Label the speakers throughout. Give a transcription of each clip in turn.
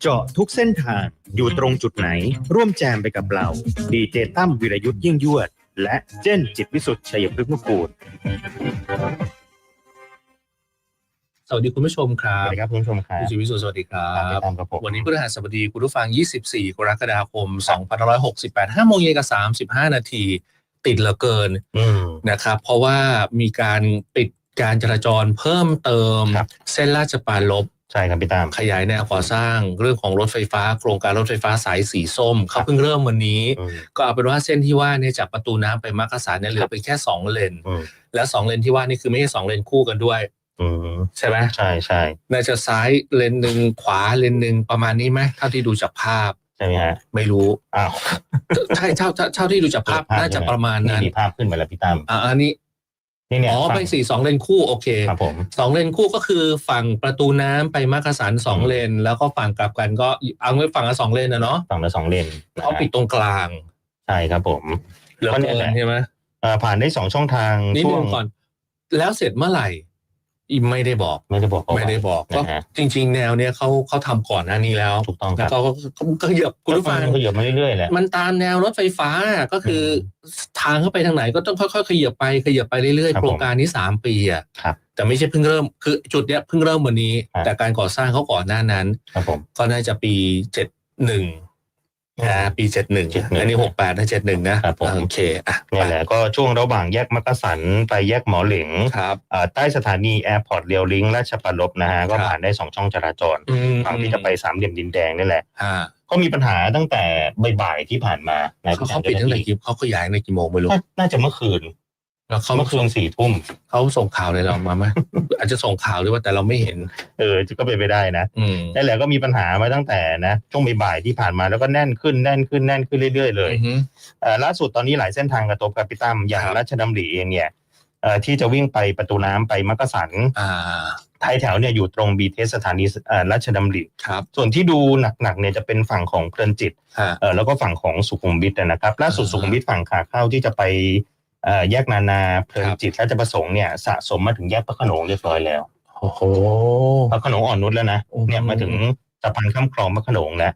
Speaker 1: เจาะทุกเส้นทางอยู่ตรงจุดไหน ร่วมแจมไปกับเรา ดีเจตั้มวิรยุทธ์ยิ่งยวด และเจ้นจิตวิสุทธิ์ชัยพฤกษ์นุกูล
Speaker 2: สวัสดีคุณผู้ชมครั
Speaker 1: ส
Speaker 2: บ
Speaker 1: วัสดีครับคุณผู้ชมครับ
Speaker 2: คุณชีวิตสุขสวัสดีครั
Speaker 1: ตาม
Speaker 2: บ
Speaker 1: ตามกับผม
Speaker 2: วันนี้พฤหัสบดีคุณผู้ฟัง 24 กรกฎาคม 2568 5โมงเย็นกับ 35 นาที ติดเหลือเกิน
Speaker 1: อืม
Speaker 2: นะครับ เพราะว่ามีการปิดการจราจรเพิ่มเติม
Speaker 1: ครับ
Speaker 2: เส้นราชปรารลบ
Speaker 1: ใช่ครับพี่ตาม
Speaker 2: ขยายแนวก่อสร้างเรื่องของรถไฟฟ้า โครงการรถไฟฟ้าสายสีส้มเขาเพิ่งเริ่มวันนี้
Speaker 1: อืม
Speaker 2: ก็เอาเป็นว่าเส้นที่ว่าเนี่ยจากประตูน้ำไปมักกะสันเนี่ยเหลือเพียงแค่2เลน
Speaker 1: อืม
Speaker 2: แล้ว2เลนที่ว่านี่คือไม่ใช่2เลนคู่กันด้วย
Speaker 1: อืม
Speaker 2: ใช่ไหม
Speaker 1: ใช่ใช่
Speaker 2: น่าจะซ้ายเลนหนึ่งขวาเลนหนึ่งประมาณนี้ไหมเท่าที่ดูจากภาพ
Speaker 1: ใช่ไหมฮะ
Speaker 2: ไม่รู้
Speaker 1: อ้าว
Speaker 2: ใช่เท่าเท่าเท่าที่ดูจากภาพน่าจะประมาณนั้น
Speaker 1: มีภาพขึ้นมาแล้วพี่ตาม
Speaker 2: อ่าอันนี้
Speaker 1: นี่เนี่ย
Speaker 2: อ๋อ
Speaker 1: ฝั่ง
Speaker 2: ไปสี่สองเลนคู่โอเค
Speaker 1: ครับผม
Speaker 2: สองเลนคู่ก็คือฝั่งประตูน้ำไปมักกะสันสอง
Speaker 1: อืม
Speaker 2: เลน แล้วก็ฝั่งกลับกันก็เอาไว้ฝั่งละสองเลนนะเนาะ
Speaker 1: ฝั่งละสองเลนนะ
Speaker 2: เขา
Speaker 1: ฮะ
Speaker 2: ปิดตรงกลาง
Speaker 1: ใช่ครับผม
Speaker 2: เหลือ
Speaker 1: ก็เนี่ย
Speaker 2: เกิ
Speaker 1: แห
Speaker 2: น
Speaker 1: ละ
Speaker 2: ใช่ไหม
Speaker 1: เอ่อผ่านได้สองช่องทาง
Speaker 2: นิด
Speaker 1: ช่ว
Speaker 2: นึ
Speaker 1: ง
Speaker 2: งก่อน แล้วเสร็จเมื่อไหร่ อีไม่ได้บอก
Speaker 1: ไม่ได้บอกเขา
Speaker 2: ไม่ได้บอกก็
Speaker 1: นะฮะ
Speaker 2: จริง ๆ แนวเนี้ยเขาเขาทำก่อนหน้านี้แล้ว
Speaker 1: ถูกต้องค
Speaker 2: แล้
Speaker 1: รั
Speaker 2: ว
Speaker 1: บ
Speaker 2: ก็ก็ก็เหยียบคุณผู้ฟัง
Speaker 1: ก็เหยียบมาเรื่อยๆแหละ
Speaker 2: มันตามแนวรถไฟฟ้าก็คืออทางเข้าไปทางไหนก็ต้องค่อยๆขยับไปขยับไปเรื่อย
Speaker 1: ครั
Speaker 2: ๆ
Speaker 1: บ
Speaker 2: โครงการนี้สามปีอะ
Speaker 1: ครับ
Speaker 2: แต่ไม่ใช่เพิ่งเริ่มคือจุดเนี้ยเพิ่งเริ่มวันนี้
Speaker 1: ครับ
Speaker 2: แต่การก่อสร้างเขาก่อนหน้านั้น
Speaker 1: ครับผม
Speaker 2: ก็น่าจะปีเจ็ดหนึ่ง นะปีเจ็ดหนึ่ง
Speaker 1: 71
Speaker 2: อันนี้หกแปดนะเจ็ดหนึ่งนะครับ
Speaker 1: ผม
Speaker 2: โอเคอะ
Speaker 1: เนี่ยแหละก็ช่วงระหว่างแยกมักกะสันไปแยกหมอเหลง
Speaker 2: ครับ
Speaker 1: เอ่อใต้สถานีแอร์พอร์ตเรียวลิงราชปรลบนะฮะ ก็
Speaker 2: ครับ
Speaker 1: ผ่านได้สองช่องจราจร
Speaker 2: อืม
Speaker 1: ฝั่งที่จะไปสามเหลี่ยมดินแดงนี่แหละ
Speaker 2: อ่า
Speaker 1: ก็มีปัญหาตั้งแต่บ่ายๆที่ผ่านมานะ
Speaker 2: เขาเขาปิดตั้งแต่กี่เขาขยายในกี่โมงไม่รู้
Speaker 1: น่าน่าจะเมื่อคืน
Speaker 2: แล้วเขา
Speaker 1: เมื่อคืนสี่ทุ่ม
Speaker 2: เขาส่งข่าวเลยเรามาไหมอาจจะส่งข่าวหรือว่าแต่เราไม่เห็น
Speaker 1: เออก็เป็นไปได้นะ
Speaker 2: อืม
Speaker 1: นั่นแหละก็มีปัญหามาตั้งแต่นะช่วงบ่ายๆที่ผ่านมาแล้วก็แน่นขึ้นแน่นขึ้นแน่นขึ้นเรื่อย ๆ เลย
Speaker 2: อือฮึ
Speaker 1: เอ่อล่าสุดตอนนี้หลายเส้นทางกระทบกับพี่ตั้มอย่าง
Speaker 2: ครับ
Speaker 1: ราชดำริเองเนี่ยเอ่อที่จะวิ่งไปประตูน้ำไปมักกะสัน
Speaker 2: อ่า
Speaker 1: ท้ายแถวเนี่ยอยู่ตรงบีเทสสถานีเอ่อราชดำริ
Speaker 2: ครับ
Speaker 1: ส่วนที่ดูหนักๆเนี่ยจะเป็นฝั่งของเพลินจิต
Speaker 2: ฮะ
Speaker 1: เอ่อแล้วก็ฝั่งของสุขุมวิทนะครับล่าสุด
Speaker 2: อ่า
Speaker 1: สุขุมวิทฝั่งขาเข้าที่จะไปเอ่อ แยกนานาเพลิน
Speaker 2: ครับ
Speaker 1: จิตราชประสงค์เนี่ยสะสมมาถึงแยกพระโขนงเรียบร้อยแล้ว
Speaker 2: โอ้โห
Speaker 1: พระโขนงอ่อนนุชแล้วนะ
Speaker 2: อืม
Speaker 1: เนี่ยมาถึงสะพานข้ามคลองพระโขนงแล้ว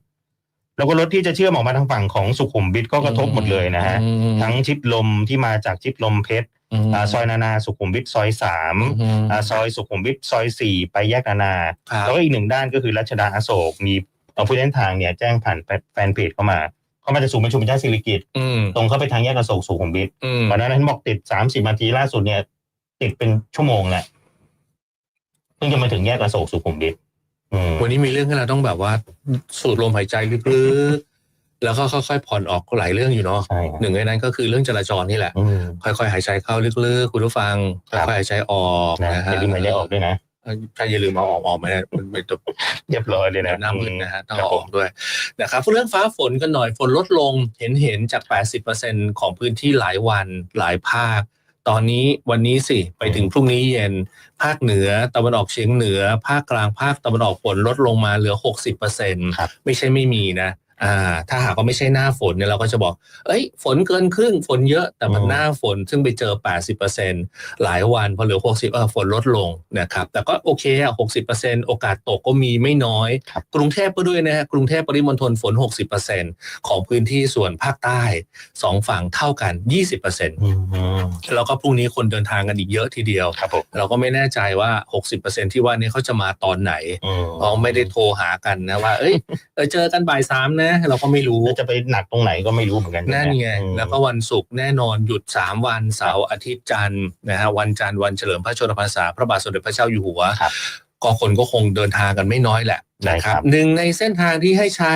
Speaker 1: แล้วก็รถที่จะเชื่อมออกมาทางฝั่งของสุขุมวิทก็กระทบหมดเลยนะฮะ
Speaker 2: อืม
Speaker 1: ทั้งชิดลมที่มาจากชิดลมเพชร
Speaker 2: ม
Speaker 1: อ่าซอยนานาสุขุมวิทซอยสาม
Speaker 2: อืม
Speaker 1: อ่าซอยสุขุมวิทซอยสี่ไปแยกนานา
Speaker 2: ครับ
Speaker 1: แล้วก็อีกหนึ่งด้านก็คือรัชดาอโศกมีเอ่อผู้เล่นทางเนี่ยแจ้งผ่านแฟนเพจเข้ามา เข้ามาจะสู่ประชุมย่านศิริกิต
Speaker 2: อืม
Speaker 1: ตรงเข้าไปทางแยกอโศกสุขุมวิท
Speaker 2: อืม
Speaker 1: ก่อนหน้านั้นบอกติดสามสิบนาทีล่าสุดเนี่ย ติดเป็นชั่วโมงแหละเพิ่งจะมาถึงแยกอโศกสุขุมวิทอืม
Speaker 2: วันนี้มีเรื่องให้เราต้องแบบว่า สูดลมหายใจลึกๆแล้วก็ค่อยๆผ่อนออกหลายเรื่องอยู่เนาะ
Speaker 1: ใช่ครับ
Speaker 2: หนึ่งในนั้นก็คือเรื่องจราจรนี่แหละ
Speaker 1: อืม
Speaker 2: ค่อยๆหายใจเข้าลึกๆคุณผู้ฟัง
Speaker 1: ครับ
Speaker 2: ค่อยๆหายใจออก
Speaker 1: นะ
Speaker 2: นะ
Speaker 1: อ
Speaker 2: ฮะ
Speaker 1: ย่าลืมหายใจออกด้วยนะ
Speaker 2: ถ้าอย่าลืมเอาออกออกไม่ได้มันไม่ตก
Speaker 1: เรียบร้อยเลย
Speaker 2: เดี๋ย
Speaker 1: นะ
Speaker 2: วหน้ามืดนะฮะต้อง
Speaker 1: ครั
Speaker 2: เอา
Speaker 1: บ
Speaker 2: อ
Speaker 1: ผ
Speaker 2: อ
Speaker 1: ม
Speaker 2: กด้วยนะครับเรื่องฟ้าฝนกันหน่อยฝนลดลงเห็นเห็นจาก 80%ของพื้นที่หลายวันหลายภาค ตอนนี้วันนี้สิไปถึงพรุ่งนี้เย็น ภาคเหนือตะวันออกเฉียงเหนือ ภาคกลางภาคตะวันออกฝนลดลงมาเหลือ 60%
Speaker 1: ครับ
Speaker 2: ไม่ใช่ไม่มีนะ อ่าถ้าหากว่าไม่ใช่หน้าฝนเนี่ยเราก็จะบอก เอ้ย ฝนเกินครึ่งฝนเยอะแต่มัน
Speaker 1: อืม
Speaker 2: หน้าฝนซึ่งไปเจอ 80%หลายวันพอเหลือ 60เออฝนลดลงนะครับแต่ก็โอเคอะ60%โอกาสตกก็มีไม่น้อย
Speaker 1: ครับ
Speaker 2: กรุงเทพก็ด้วยนะฮะกรุงเทพปริมณฑลฝน 60%ของพื้นที่ส่วนภาคใต้สองฝั่งเท่ากัน 20%
Speaker 1: อืม
Speaker 2: แล้วก็พรุ่งนี้คนเดินทางกันอีกเยอะทีเดียว
Speaker 1: ครับผม
Speaker 2: เราก็ไม่แน่ใจว่า 60%ที่ว่านี้เขาจะมาตอนไหน
Speaker 1: อืม
Speaker 2: เพราะไม่ได้โทรหากันนะว่า เอ้ยเออเจอกันบ่ายสามนะเราก็ไม่รู้
Speaker 1: แล้วจะไปหนักตรงไหนก็ไม่รู้เหมือนกัน
Speaker 2: นั่นไง
Speaker 1: อืม
Speaker 2: แล้วก็วันศุกร์แน่นอนหยุด 3 วันเสาร์อาทิตย์จันทร์นะฮะวันจันทร์วันเฉลิมพระชนมพรรษาพระบาทสมเด็จพระเจ้าอยู่หัว
Speaker 1: ครับ
Speaker 2: ก็คนก็คงเดินทางกันไม่น้อยแหละ
Speaker 1: ใช่
Speaker 2: นะค
Speaker 1: ครั
Speaker 2: รับบหนึ่งในเส้นทางที่ให้ใช้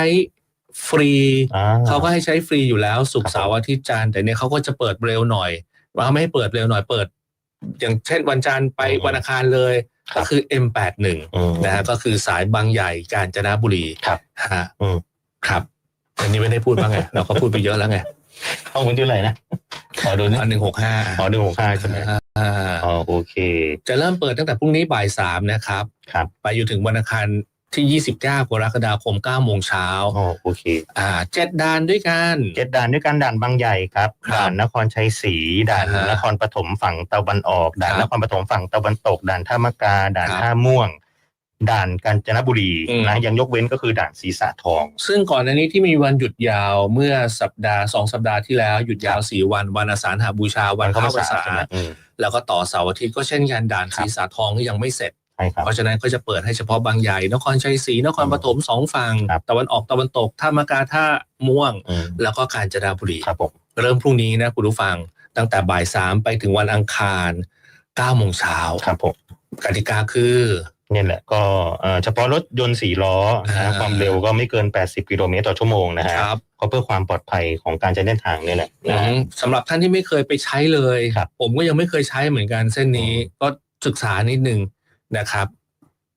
Speaker 2: ฟรี
Speaker 1: อ่า
Speaker 2: เขาก็ให้ใช้ฟรีอยู่แล้วศุก
Speaker 1: ครับ
Speaker 2: ร์เสาร์อาทิตย์จันทร์แต่เนี่ยเขาก็จะเปิดเร็วหน่อย ว่าไม่ให้เปิดเร็วหน่อยเปิด อย่างเช่นวันจันทร์ไป
Speaker 1: อืม
Speaker 2: วันอังคารเลย
Speaker 1: ครับ
Speaker 2: ก็คือ M81
Speaker 1: อืม
Speaker 2: นะฮะก็คือสายบางใหญ่กาญจนบุรี
Speaker 1: ครับ
Speaker 2: ฮะ
Speaker 1: อืม
Speaker 2: ครับ อันนี้ไม่ได้พูดบ้างไง เราก็พูดไปเยอะแล้วไง
Speaker 1: ห้องคุณชื่ออะไรนะ ขอดูนะ
Speaker 2: อันหนึ่งหกห้า
Speaker 1: ขอดูหกห้าใช่ไหมอ๋อโอเค
Speaker 2: จะเริ่มเปิดตั้งแต่พรุ่งนี้บ่ายสามนะครับ
Speaker 1: ครับ
Speaker 2: ไปอยู่ถึงวันอังคารที่ 29 กรกฎาคม 9 โมงเช้า
Speaker 1: อ๋อโอเค
Speaker 2: อ่าเจ็ดด่านด้วยกัน
Speaker 1: เจ็ดด่านด้วยกันด่านบางใหญ่ครับ
Speaker 2: ครับ
Speaker 1: ด่านนครชัยศรีด่าน
Speaker 2: อ่าฮะ
Speaker 1: นครปฐมฝั่งตะวันออก ด่าน
Speaker 2: ครับ
Speaker 1: นครปฐมฝั่งตะวันตก ด่านท่ามะกา ด่าน
Speaker 2: ครับ
Speaker 1: ท่าม่วง ด่านกาญจนบุรี
Speaker 2: อืม
Speaker 1: นะยังยกเว้นก็คือด่านศรีสะทอง
Speaker 2: ซึ่งก่อนหน้านี้ที่มีวันหยุดยาวเมื่อสัปดาห์สองสัปดาห์ที่แล้ว หยุดยาวสี่วันวันอาสาฬหบูชาวันเข้าพรรษา
Speaker 1: ใช่ไหมอืม
Speaker 2: แล้วก็ต่อเสาร์อาทิตย์ก็เช่นกันด่านศรีสาทองก็ยังไม่เสร็จ
Speaker 1: ใช่ครับ
Speaker 2: เพราะฉะนั้นก็จะเปิดให้เฉพาะบางใหญ่ นครชัยศรีนครปฐมสองฝั่ง
Speaker 1: ครับ
Speaker 2: ตะวันออกตะวันตกท่ามะกาท่าม่วง
Speaker 1: อืม
Speaker 2: แล้วก็กาญจนบุรี
Speaker 1: ครับผม
Speaker 2: เริ่มพรุ่งนี้นะคุณผู้ฟังตั้งแต่บ่ายสามไปถึงวันอังคาร9โมงเช้า
Speaker 1: ครับผม
Speaker 2: กติกาคือ
Speaker 1: เนี่ยแหละก็เอ่อเฉพาะรถยนต์สี่ล้อนะ
Speaker 2: อ่า
Speaker 1: ความเร็วก็ไม่เกิน 80 กิโลเมตรต่อชั่วโมงนะฮะ
Speaker 2: ครับ
Speaker 1: ก็เพื่อความปลอดภัยของการใช้เส้นทางเนี่ยแหละ
Speaker 2: อื
Speaker 1: นะฮะ
Speaker 2: มสำหรับท่านที่ไม่เคยไปใช้เลย
Speaker 1: ครับ
Speaker 2: ผมก็ยังไม่เคยใช้เหมือนกันเส้นนี้
Speaker 1: อืม
Speaker 2: ก็ศึกษานิดนึงนะครับ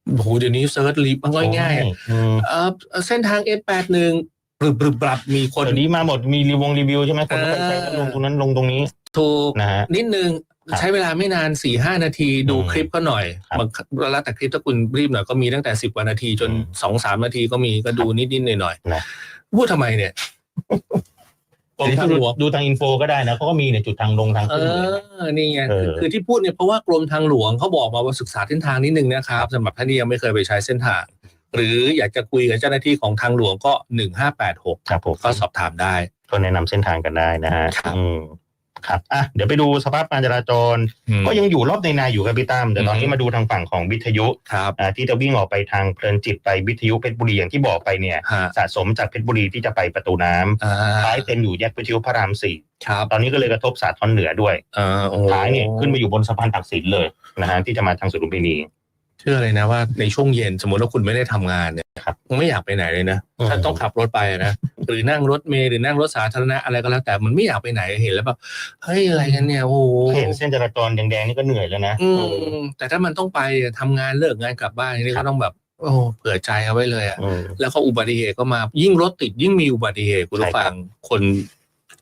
Speaker 2: โอ้โหเดี๋ยวนี้เซิร์ชลิฟต์มันก็ง่ายอะ
Speaker 1: อืม
Speaker 2: เออเส้นทาง S81 ปรึบปรึบปรับมีคน
Speaker 1: เดี๋ยวนี้มาหมดมีรีวงรีวิวใช่ไหมคนก็ไปใช้
Speaker 2: เออ
Speaker 1: ลงตรงนั้นลงตรงนี้
Speaker 2: ถูก
Speaker 1: นะฮะ
Speaker 2: นิดนึง
Speaker 1: ครับ
Speaker 2: ใช้เวลาไม่นานสี่ห้านาทีดู
Speaker 1: อืม
Speaker 2: คลิปก็หน่อย
Speaker 1: ครับ
Speaker 2: บางแล้วแต่คลิปถ้าคุณรีบหน่อยก็มีตั้งแต่สิบกว่านาทีจน
Speaker 1: อืม
Speaker 2: สองสามนาทีก็มีก็ดูนิดนิดหน่อยหน่อยๆ
Speaker 1: นะ
Speaker 2: พูดทำไมเนี่ยกรมทางหลวง
Speaker 1: ดูทางอินโฟก็ได้นะเขาก็มีเนี่ยจุดทางลงทาง
Speaker 2: เอ
Speaker 1: ขึ้นเลยนะ
Speaker 2: อนี่ไง
Speaker 1: เออ
Speaker 2: คือคือที่พูดเนี่ยเพราะว่ากรมทางหลวงเขาบอกมาว่าศึกษาเส้นทางนิดนึงนะครับสำหรับท่านที่ยังไม่เคยไปใช้เส้นทาง หรืออยากจะคุยกับเจ้าหน้าที่ของทางหลวงก็หนึ่งห้าแปดหก
Speaker 1: ครับผม
Speaker 2: ก็สอบถามได้
Speaker 1: ก็แนะนำเส้นทางกันได้นะฮะ
Speaker 2: ครับ
Speaker 1: อืมครับอะเดี๋ยวไปดูสภาพการจราจร ก็ยังอยู่รอบในนาอยู่ครับพี่ตั้มแต่ตอนนี้
Speaker 2: อืม
Speaker 1: มาดูทางฝั่งของวิทยุ
Speaker 2: ครับ
Speaker 1: อ่าที่จะวิ่งออกไปทางเพลินจิตไปวิทยุเพชรบุรีอย่างที่บอกไปเนี่ย
Speaker 2: ฮะ
Speaker 1: สะสมจากเพชรบุรีที่จะไปประตูน้ำ
Speaker 2: อ่า
Speaker 1: ท้ายเต็มอยู่แยกวิทยุพระรามสี่
Speaker 2: ครับ
Speaker 1: ตอนนี้ก็เลยกระทบสาทรเหนือด้วย
Speaker 2: อ่าโอ้
Speaker 1: ท้ายเนี่ยขึ้นมาอยู่บนสะพานตักสินเลยนะฮะที่จะมาทางสุรุมพินี
Speaker 2: เชื่อเลยนะว่าในช่วงเย็นสมมติว่าคุณไม่ได้ทำงานเนี่ย
Speaker 1: ครับ
Speaker 2: ไม่อยากไปไหนเลยนะ
Speaker 1: อืม
Speaker 2: ถ้าต้องขับรถไปนะหรือนั่งรถเมล์หรือนั่งรถสาธารณะอะไรก็แล้วแต่มันไม่อยากไปไหนเห็นแล้วแบบเฮ้ยอะไรกันเนี่ยโอ้โห
Speaker 1: เห็นเส้นจราจรแดงๆนี่ก็เหนื่อยแล้วนะ
Speaker 2: อื
Speaker 1: เออ
Speaker 2: มแต่ถ้ามันต้องไปทำงานเลิกงานกลับบ้านนี่
Speaker 1: ครั
Speaker 2: ก็
Speaker 1: บ
Speaker 2: ต้องแบบโอ้เผื่อใจเอาไว้เลยอะ
Speaker 1: อืม
Speaker 2: แล้วก็อุบัติเหตุก็มายิ่งรถติดยิ่งมีอุบัติเหตุคุณ
Speaker 1: ใช่
Speaker 2: ผู้
Speaker 1: ครับ
Speaker 2: ฟังคน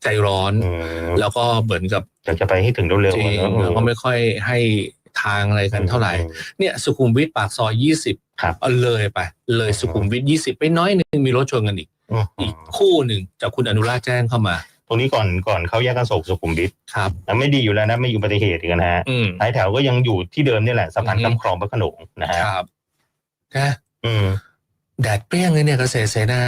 Speaker 2: ใจร้อน
Speaker 1: อืม
Speaker 2: แล้วก็เหมือนกับ
Speaker 1: อยากจะไปให้ถึงเร็ว
Speaker 2: จริง
Speaker 1: ๆอะเนอะ
Speaker 2: แล้วก็ไม่ค่อยให้ ทางอะไรกันเท่าไหร่เนี่ยสุขุมวิทปากซอยยี่สิบ
Speaker 1: ครับ
Speaker 2: เอาเลยไป เลยสุขุมวิทยี่สิบไปน้อยหนึ่งมีรถชนกันอีก
Speaker 1: อืม
Speaker 2: อีกคู่หนึ่งจากคุณอนุราชแจ้งเข้ามา
Speaker 1: ตรงนี้ก่อนก่อนเข้าแยกกันโศกสุขุมวิท
Speaker 2: ครับ
Speaker 1: แล้วไม่ดีอยู่แล้วนะไม่อยู่อุบัติเหตุอีกนะฮะ
Speaker 2: อืม
Speaker 1: ท้ายแถวก็ยังอยู่ที่เดิมนี่แหละสะพาน
Speaker 2: อืม
Speaker 1: ข้ามคลองพระโขนงนะฮะ
Speaker 2: ครับนะ
Speaker 1: อืม
Speaker 2: แดดเปรี้ยงเลยเนี่ยเกษตรเสนา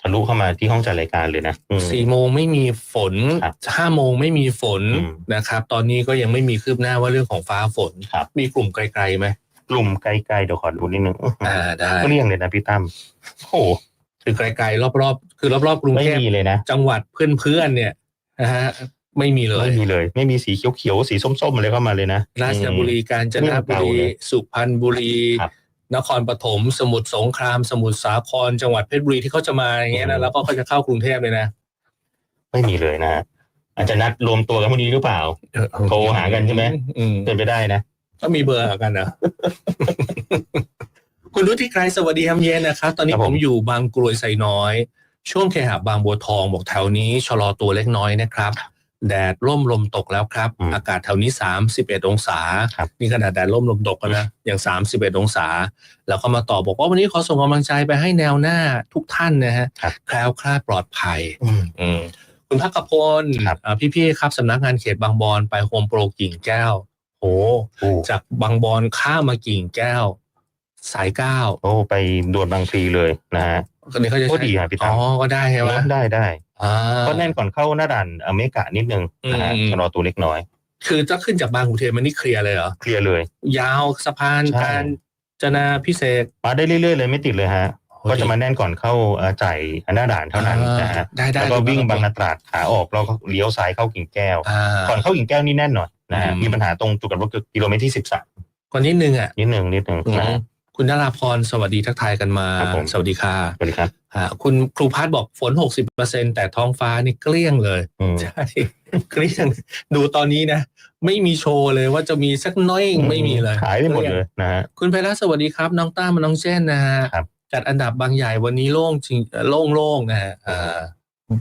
Speaker 1: ทะลุเข้ามาที่ห้องจัดรายการเลยนะอืม
Speaker 2: สี่โมงไม่มีฝน
Speaker 1: ครับ
Speaker 2: ห้าโมงไม่มีฝน
Speaker 1: อืม
Speaker 2: นะครับ ตอนนี้ก็ยังไม่มีคืบหน้าว่าเรื่องของฟ้าฝน
Speaker 1: ครับ
Speaker 2: มีกลุ่มไกลๆไหม
Speaker 1: กลุ่มใกล้ๆเดี๋ยวขอดูนิดนึงอื้อหือ
Speaker 2: อ่าได้
Speaker 1: ก็เรียงเลยนะพี่ตั้มโอ้โห
Speaker 2: คือไกลๆรอบๆ คือรอบๆกรุง
Speaker 1: ไม่
Speaker 2: เทพ
Speaker 1: มีเลยนะ
Speaker 2: จังหวัดเพื่อนๆเนี่ยนะฮะไม่มีเลย
Speaker 1: ไม่มีเลย ไม่มีสีเขียวๆสีส้มๆอะไรเข้ามาเลยนะ
Speaker 2: ราชบุรีกาญจนบุ
Speaker 1: เรื่อง
Speaker 2: รี
Speaker 1: เก่าเลย
Speaker 2: สุพรรณบุรี
Speaker 1: ครับ
Speaker 2: นครปฐมสมุทรสงคราม สมุทรสาครจังหวัดเพชรบุรีที่เขาจะมาอย่างเงี้ย
Speaker 1: อื
Speaker 2: นะ
Speaker 1: ม
Speaker 2: แล้วก็เขาจะเข้ากรุงเทพเลยนะ
Speaker 1: ไม่มีเลยนะฮะอาจจะนัดรวมตัวกันพรุ่งนี้หรือเปล่าโทรหากันใช่ไหม
Speaker 2: อืม
Speaker 1: เป็นไปได้นะ
Speaker 2: ก็มีเบอร์หากันนะคุณรุธิไกรสวัสดีครับเย็นนะครับตอนนี้
Speaker 1: ครับ
Speaker 2: ผ
Speaker 1: ผม
Speaker 2: มอยู่บางกรวยไซน้อย ช่วงเคหะบางบัวทองบอกแถวนี้ชะลอตัวเล็กน้อยนะครับ แดดร่มลมตกแล้วครับ
Speaker 1: อืม
Speaker 2: อากาศแถวนี้ 31 องศา
Speaker 1: ครับ
Speaker 2: นี่ขนาดแดดร่มลมตกกันนะอย่าง 31 องศา แล้วก็มาต่อบอกว่าวันนี้ขอส่งกำลังใจไปให้แนวหน้าทุกท่านนะฮะ
Speaker 1: ครับ
Speaker 2: แคล้วคลาดปลอดภัย
Speaker 1: อืม
Speaker 2: อืมคุณพักกพล
Speaker 1: ครับ
Speaker 2: อ่าพี่ๆครับสำนักงานเขตบางบอนไปโฮมโปรกิ่งแก้วโอ้
Speaker 1: โอ้
Speaker 2: จากบางบอนข้ามมากิ่งแก้ว สายเก้า
Speaker 1: โอ้ไปด่วนบางพลีเลยนะฮะ
Speaker 2: ก็นี่เขาจะ
Speaker 1: ก็
Speaker 2: ใช้
Speaker 1: ดีอะพี่ตั้
Speaker 2: อ๋
Speaker 1: ม
Speaker 2: อก็ได้ใช่ไหม
Speaker 1: ได้ได้
Speaker 2: อ่า
Speaker 1: ก็แน่นก่อนเข้าหน้าด่านอเมริกานิดนึงนะฮะ
Speaker 2: อืม
Speaker 1: ชะลอตัวเล็กน้อย
Speaker 2: คือจะขึ้นจากบางขุนเทียนมันนี่เคลียร์เลยเหรอ
Speaker 1: เคลียร์เลย
Speaker 2: ยาวสะพาน
Speaker 1: ใช่
Speaker 2: การจนาพิเศษก
Speaker 1: มาได้เรื่อยๆเลยไม่ติดเลยฮะ ก็จะมาแน่นก่อนเข้าเอ่อจ่ายหน้าด่านเท่านั้นนะฮะ
Speaker 2: ได้ได้
Speaker 1: แล้วก็วิ่งบางนาตราดขาออกแล้วก็เลี้ยวซ้ายเข้ากิ่งแก้ว
Speaker 2: อ่า
Speaker 1: ก่อนเข้ากิ่งแก้วนี่แน่นหน่อยนะฮะ
Speaker 2: อืม
Speaker 1: มีปัญหาตรงจุดกลับรถคือกิโลเมตรที่สิบสาม
Speaker 2: ก่อนนิดนึงอะ
Speaker 1: นิดหนึ่งนิดหนึ่ง
Speaker 2: อืม
Speaker 1: นะฮะ
Speaker 2: คุณนราพรสวัสดีทักทายกันมา
Speaker 1: ครับผม
Speaker 2: สวัสดีค่ะ
Speaker 1: สวัสดีครับ
Speaker 2: อ่าคุณครูพัฒน์บอกฝน 60%แต่ท้องฟ้านี่เกลี้ยงเลย
Speaker 1: อืม
Speaker 2: ใช่ เกลี้ยงดูตอนนี้นะ ไม่มีโชว์เลยว่าจะมีสักน้อยไม่มีเลย
Speaker 1: หายไปหมดเลยนะฮะ
Speaker 2: คุณไพรัสสวัสดีครับ น้องต้ามาน้องเจนนะฮะ
Speaker 1: ครับ
Speaker 2: จัดอันดับบางใหญ่วันนี้โล่งจริงเอ่อโล่งๆนะฮะอ่า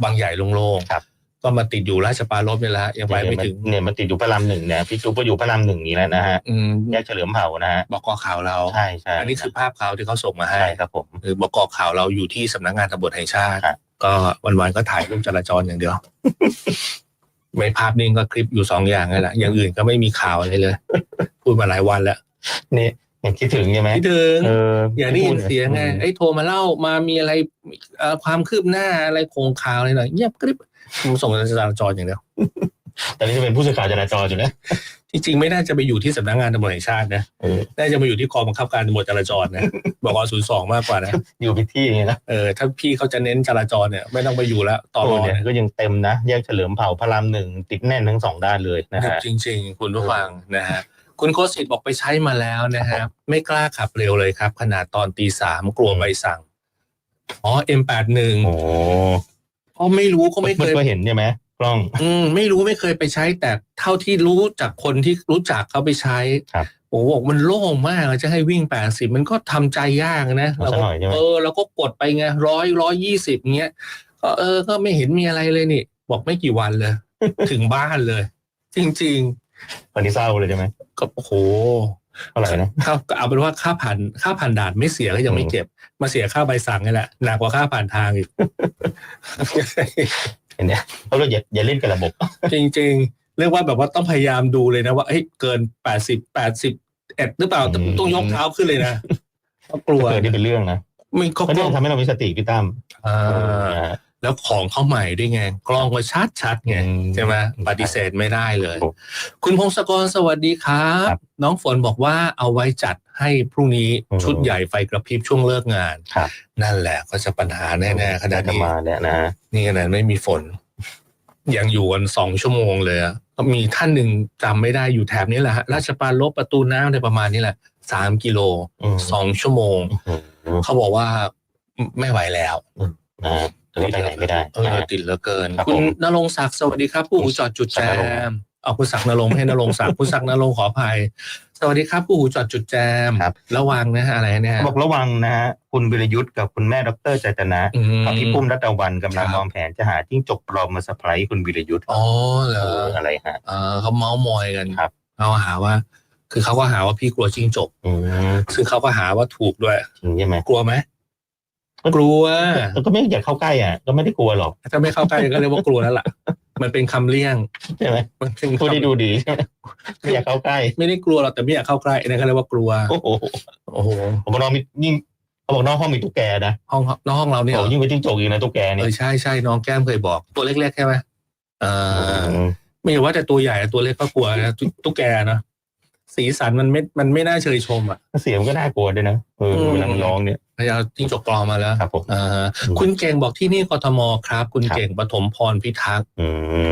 Speaker 2: บางใหญ่โล่งๆ
Speaker 1: ครับ
Speaker 2: ก็มาติดอยู่ราชปรารภนี่แหละยังไปไม่ถึง
Speaker 1: เนี่ยมันติดอยู่พระรามหนึ่งเนี่ยพี่จุ๊บก็อยู่พระรามหนึ่งนี่แหละนะฮะ
Speaker 2: อืม
Speaker 1: แยกเฉลิมเผ่านะฮะ
Speaker 2: บกข่าวเรา
Speaker 1: ใช่ใช่
Speaker 2: อันนี้คือภาพข่าวที่เขาส่งมาให้
Speaker 1: ใช่ครับผม
Speaker 2: คือบกข่าวเราอยู่ที่สำนักงานตำรวจแห่งชาติ
Speaker 1: ครับ
Speaker 2: ก็วันๆก็ถ่ายรูปจราจรอย่างเดียวไม่ภาพนิ่งก็คลิปอยู่สองอย่างนั่นแหละอย่างอื่นก็ไม่มีข่าวอะไรเลย พูดมาหลายวันแล้ว
Speaker 1: นี่ยังคิดถึงใช่ไหม
Speaker 2: คิดถึง
Speaker 1: เออ
Speaker 2: อย่าได้ยินเสียงไง
Speaker 1: อืม
Speaker 2: ไอ้ยโทรมาเล่ามามีอะไรเอ่อความคืบหน้าอะไรโครงข่าวอะไรหน่อยเงียบกริบ ผมส่งจราจรอย่างเดียว
Speaker 1: ตอนนี้จะเป็นผู้สื่อข่าวจราจรอยู่นะ
Speaker 2: จริงๆไม่น่าจะไปอยู่ที่สำนักงานตำรวจแห่งชาตินะ
Speaker 1: เออ
Speaker 2: น่าจะมาอยู่ที่กองบังคับการตำรวจจราจรนะบอกศูนย์สองมากกว่านะ
Speaker 1: อยู่พิดที่อย่างเงี้ยนะ
Speaker 2: เออถ้าพี่เขาจะเน้นจราจรเนี่ยไม่ต้องไปอยู่แล้วต่อร
Speaker 1: โอ้
Speaker 2: อ
Speaker 1: เนี่ย
Speaker 2: เนี่ย
Speaker 1: ก็ยังเต็มนะแยกเฉลิมเผ่าพระรามหนึ่งติดแน่นทั้งสองด้านเลยนะฮะ
Speaker 2: จริง ๆ คุณผู้ฟังนะฮะคุณโคสิตบอกไปใช้มาแล้วนะฮะไม่กล้าขับเร็วเลยครับ ขนาดตอนตีสามกลัวใบสั่งอ๋อ M81
Speaker 1: โอ้
Speaker 2: เพราะไม่รู้ก็ไม่เคย
Speaker 1: ก็เห็นใช่ไหมกล้อง
Speaker 2: อืมไม่รู้ไม่เคยไปใช้ แต่เท่าที่รู้จากคนที่รู้จักเขาไปใช้
Speaker 1: ครับ
Speaker 2: โอ้โหบอกมันโล่งมากจะให้วิ่งแปดสิบมันก็ทำใจยากนะ
Speaker 1: เอาซะหน่อยใช่ไหม
Speaker 2: เออเราก็กดไปไงร้อยร้อยยี่สิบเงี้ยก็เออก็ไม่เห็นมีอะไรเลยนี่ บอกไม่กี่วันเลย ถึงบ้านเลย จริง
Speaker 1: วันนี้เศร้าเลยใช่ไหม
Speaker 2: ๆก็โอ้โห
Speaker 1: เท่าไหร่นะ
Speaker 2: ค่าเอาเป็นว่าค่าผ่านค่าผ่านด่านไม่เสียก็ยังไม่เก็บ มาเสียค่าใบสั่งนี่แหละหนักกว่าค่าผ่านทางอีก
Speaker 1: เห็นเนี่ยเขาเรียกอย่าอย่าเล่นกับระบบ
Speaker 2: จริง ๆ เรียกว่าแบบว่าต้องพยายามดูเลยนะว่าเฮ้ยเกินแปดสิบแปดสิบเอ็ดหรือเปล่า
Speaker 1: อืม
Speaker 2: ต้องยกเท้าขึ้นเลยนะก็กลัว
Speaker 1: เออนี่เป็นเรื่องนะ
Speaker 2: ไม่เขา
Speaker 1: ก็
Speaker 2: ก
Speaker 1: เนี่
Speaker 2: ล้
Speaker 1: ย
Speaker 2: อง
Speaker 1: ทำให้เรามีสติพี่ตั้ม
Speaker 2: อ่า
Speaker 1: เออนะฮะ
Speaker 2: แล้วของเขาใหม่ด้วยไง กล้องก็ชัดชัดๆไง
Speaker 1: อืม
Speaker 2: ใช่ไหมปฏิเสธไม่ได้เลย
Speaker 1: ครับ
Speaker 2: คุณพงศกรสวัสดีครับ
Speaker 1: ครับ
Speaker 2: น้องฝนบอกว่าเอาไว้จัดให้พรุ่งนี้
Speaker 1: อืม
Speaker 2: ชุดใหญ่ไฟกระพริบช่วงเลิกงาน
Speaker 1: ครับ
Speaker 2: นั่นแหละก็จะปัญหาแน่ๆขนาด
Speaker 1: จะ
Speaker 2: นี้
Speaker 1: มาเนี่ยนะฮะ
Speaker 2: นี่ขนาดไม่มีฝน ยังอยู่กันสองชั่วโมงเลยอะก็มีท่านหนึ่งจำไม่ได้อยู่แถบนี้แหละฮะราชปารลบประตูน้ำอะไรประมาณนี้แหละสามกิโล
Speaker 1: อืม
Speaker 2: สองชั่วโมง
Speaker 1: อืม
Speaker 2: เขาบอกว่าไม่ไหวแล้ว
Speaker 1: นะฮะต อนนี้ไปไหนไม่ได้
Speaker 2: เออ
Speaker 1: นะฮะ
Speaker 2: ติดเหลือเกิน
Speaker 1: ครับ
Speaker 2: คุ
Speaker 1: ผ
Speaker 2: ณ
Speaker 1: ม
Speaker 2: นรงค์ศักดิ์สวัสดีครับ ผู้หูจอดจุดแจ
Speaker 1: ศักดิ์นรงค์
Speaker 2: มเอาคุณศักดิ์นรงค์ไม่ให้นรงค์ศักดิ์คุณศักดิ์นรงค์ขออภัย สวัสดีครับ ผู้หูจอดจุดแจม
Speaker 1: ครับ
Speaker 2: ระวังนะฮะอะไรเนี่ย
Speaker 1: เขาบอกระวังนะฮะคุณวิรยุทธ์กับคุณแม่ดรใจตนะ
Speaker 2: อืม
Speaker 1: กับพี่ปุ้มรัตะวันกำลัง
Speaker 2: ครับ
Speaker 1: วางแผนจะหาจิ้งจกปลอมมาสะพรายคุณวิรยุทธ์
Speaker 2: อ๋อเหร
Speaker 1: เอ
Speaker 2: อ
Speaker 1: ออะไรฮะ
Speaker 2: เออเขาเมาส์มอยกัน
Speaker 1: ครับ
Speaker 2: เขาหาว่า คือเขาก็หาว่าพี่กลัวจิ้งจก
Speaker 1: อืม
Speaker 2: ซึ่งเขาก็หาว่าถูกด้วย
Speaker 1: จริงใช่ไหม
Speaker 2: กลัวไหม กลัว
Speaker 1: แล้วก็ไม่อยากเข้าใกล้อะ ก็ไม่ได้กลัวหรอก
Speaker 2: ถ้าไม่เข้าใกล้ก็เรียกว่ากลัวแล้วล่ะ มันเป็นคำเลี่ยง
Speaker 1: ใช่ไหม
Speaker 2: มันเป็น
Speaker 1: พูด
Speaker 2: คำ
Speaker 1: ได้ดูดีใช่ไหมไม่อยากเข้าใกล้
Speaker 2: ไม่ได้กลัวหรอกแต่ไม่อยากเข้าใกล้นั่นก็เรียกว่ากลัว
Speaker 1: โอ้โห
Speaker 2: โอ้โห
Speaker 1: ผมบอกน้องมียิ่งเขาบอกน้องห้องมีตุ๊กแกนะ
Speaker 2: ห้องน้องห้องเราเนี่ย
Speaker 1: โอ้ยิ่งไปจิ้งจกอีกนะตุ๊กแก
Speaker 2: เอ
Speaker 1: เนี่ย
Speaker 2: อใช่ใช่น้องแก้มเคยบอก ตัวเล็กๆใช่ไหมเออ
Speaker 1: ม
Speaker 2: ไม่ใช่ว่าแต่ตัวใหญ่ตัวเล็กก็กลัวนะตุ๊ตุ๊กแกเนอะ สีสันมันไม่มันไม่น่าเชยชมอะ
Speaker 1: เสียงก็น่ากลัวด้วยนะเออ
Speaker 2: อืม
Speaker 1: เวลามันร้องเนี่ย
Speaker 2: พยายามจิ้งจกปลอมมาแล้ว
Speaker 1: ครับผม
Speaker 2: อ่าฮะ
Speaker 1: อืม
Speaker 2: คุณเก่งบอกที่นี่กทมครับ คุณ
Speaker 1: ครับ
Speaker 2: เก่งปฐมพรพิทักษ์
Speaker 1: อืม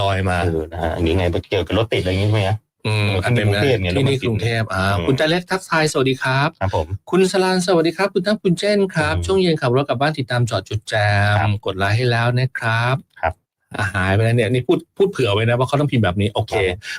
Speaker 2: ลอยๆมา
Speaker 1: เออนะฮะอันนี้ไงเกี่ยวกับรถติดอะไรอย่างงี้ไหมฮะ
Speaker 2: อืม
Speaker 1: เออ
Speaker 2: อันเป็น
Speaker 1: ที่กรุงเทพเนี่ย
Speaker 2: ที่นี่
Speaker 1: รถมันติด
Speaker 2: กรุงเทพอ่า
Speaker 1: อืม
Speaker 2: คุณจาเล็กทักทายสวัสดีครับ
Speaker 1: ครับผม
Speaker 2: คุณสลานสวัสดีครับ คุณตั้งคุณเจนครับ
Speaker 1: อืม
Speaker 2: ช่วงเย็นขับรถกลับบ้านติดตามจอดจุดแจ
Speaker 1: ครั
Speaker 2: ม
Speaker 1: บ
Speaker 2: กดไลค์ให้แล้วนะครับ
Speaker 1: ครับ
Speaker 2: อะ หายไปแล้วเนี่ยนี่พูดพูดเผื่อไว้นะว่าเขาต้องพิมพ์แบบนี้โอเค